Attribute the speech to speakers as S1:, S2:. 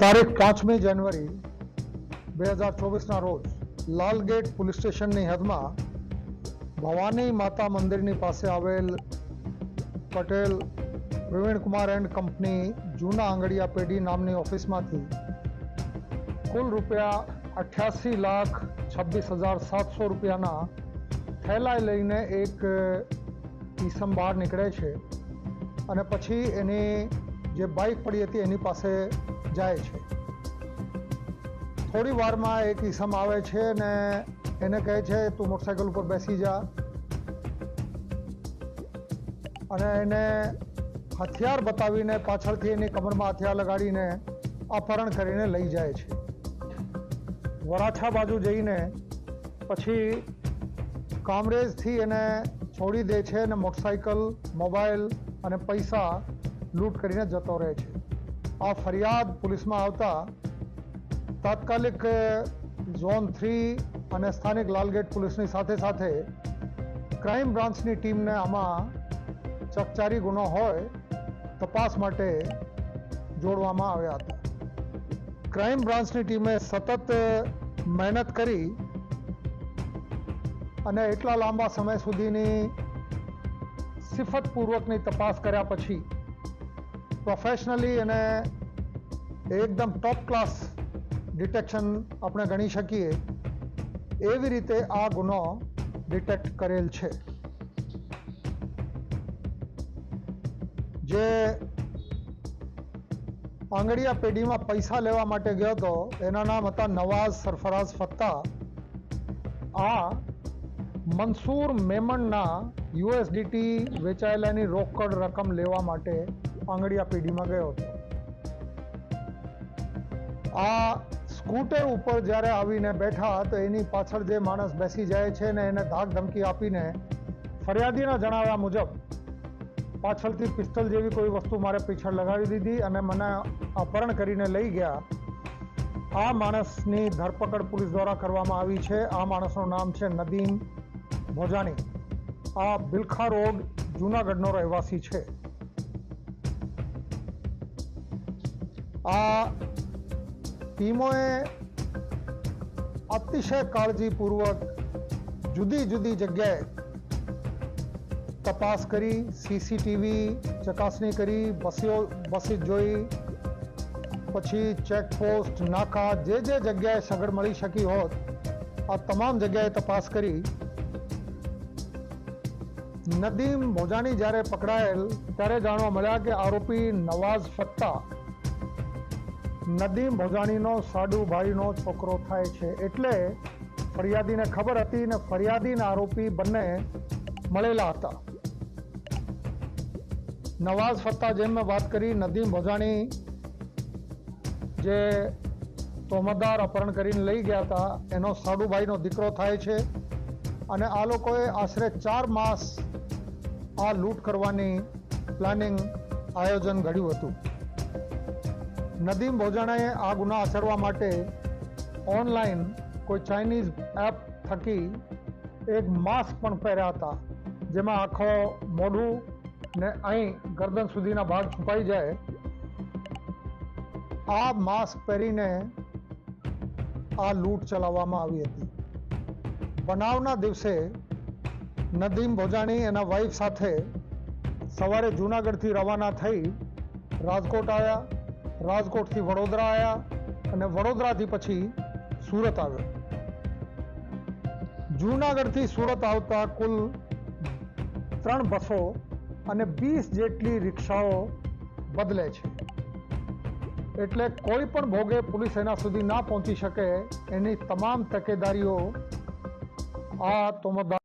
S1: તારીખ પાંચમી જાન્યુઆરી બે હજાર ચોવીસના રોજ લાલગેટ પોલીસ સ્ટેશનની હદમાં ભવાની માતા મંદિરની પાસે આવેલ પટેલ પ્રવીણકુમાર એન્ડ કંપની જૂના આંગડિયા પેઢી નામની ઓફિસમાંથી કુલ રૂપિયા અઠ્યાસી લાખ છવ્વીસ હજાર સાતસો રૂપિયાના થેલાઈ લઈને એક ઈસમ બહાર નીકળે છે. અને પછી એની જે બાઇક પડી હતી એની પાસે જાય છે. થોડી વારમાં એક ઈસમ આવે છે ને એને કહે છે, તું મોટરસાઇકલ ઉપર બેસી જા. અને એને હથિયાર બતાવીને પાછળથી એની કમરમાં હથિયાર લગાડીને અપહરણ કરીને લઈ જાય છે. વરાછા બાજુ જઈને પછી કામરેજથી એને છોડી દે છે અને મોટરસાઇકલ, મોબાઈલ અને પૈસા લૂંટ કરીને જતો રહે છે. આ ફરિયાદ પોલીસમાં આવતા તાત્કાલિક ઝોન થ્રી અને સ્થાનિક લાલગેટ પોલીસની સાથે સાથે ક્રાઇમ બ્રાન્ચની ટીમને આમાં ચકચારી ગુનો હોય, તપાસ માટે જોડવામાં આવ્યા હતા. ક્રાઇમ બ્રાન્ચની ટીમે સતત મહેનત કરી અને એટલા લાંબા સમય સુધીની સિફતપૂર્વકની તપાસ કર્યા પછી પ્રોફેશનલી અને એકદમ ટોપ ક્લાસ ડિટેક્શન આપણે ગણી શકીએ એવી રીતે આ ગુનો ડિટેક્ટ કરેલ છે. જે આંગળીયા પેઢીમાં પૈસા લેવા માટે ગયો હતો, એના નામ હતા નવાઝ સરફરાઝ ફત્તા. આ મનસૂર મેમણના યુએસડીટી વેચાયેલાની રોકડ રકમ લેવા માટે આંગડિયા પેઢીમાં ગયો હતો. આ સ્કૂટર ઉપર જ્યારે આવીને બેઠા તો એની પાછળ જે માણસ બેસી જાય છે ને એને ધાક ધમકી આપીને ફરિયાદીના જણાવ્યા મુજબ પાછળથી પિસ્તલ જેવી કોઈ વસ્તુ મારે પીછળ લગાવી દીધી અને મને અપહરણ કરીને લઈ ગયા. આ માણસની ધરપકડ પોલીસ દ્વારા કરવામાં આવી છે. આ માણસનું નામ છે નદીમ. ભોજાણી આ બિલખા રોડ જૂનાગઢનો રહેવાસી છે આ ટીમોએ અતિશય કાળજીપૂર્વક જુદી જુદી જગ્યાએ તપાસ કરી સીસીટીવી ચકાસણી કરી બસીઓ બસી જોઈ પછી ચેકપોસ્ટ નાકા જે જે જગ્યાએ સગડ મળી શકી હોત આ તમામ જગ્યાએ તપાસ કરી નદીમ મોજાની જ્યારે પકડાયેલ, ત્યારે જાણવા મળ્યા કે આરોપી નવાઝ ફત્તા નદીમ ભોજાણીનો સાડુભાઈનો છોકરો થાય છે. એટલે ફરિયાદીને ખબર હતી ને ફરિયાદીના આરોપી બંને મળેલા હતા. નવાઝ ફત્તા જેમ મેં વાત કરી, નદીમ ભોજાણી જે તોમતદાર અપહરણ કરીને લઈ ગયા હતા, એનો સાડુભાઈનો દીકરો થાય છે. અને આ લોકોએ આશરે ચાર માસ આ લૂંટ કરવાની પ્લાનિંગ આયોજન ઘડ્યું હતું. નદીમ ભોજાણાએ આ ગુના આચરવા માટે ઓનલાઈન કોઈ ચાઇનીઝ એપ થકી એક માસ્ક પણ પહેર્યા હતા, જેમાં આખો મોઢું ને અહીં ગરદન સુધીના ભાગ છુપાઈ જાય. આ માસ્ક પહેરીને આ લૂંટ ચલાવવામાં આવી હતી. બનાવના દિવસે નદીમ ભોજાણી એના વાઈફ સાથે સવારે જૂનાગઢથી રવાના થઈ રાજકોટ આવ્યા રાજકોટથી વડોદરા આવ્યા અને વડોદરાથી પછી સુરત આવ્યો. જૂનાગઢથી સુરત આવતા કુલ ત્રણ બસો અને વીસ જેટલી રિક્ષાઓ બદલે છે. એટલે કોઈ પણ ભોગે પોલીસ એના સુધી ના પહોંચી શકે એની તમામ તકેદારીઓ આ તોમતદાર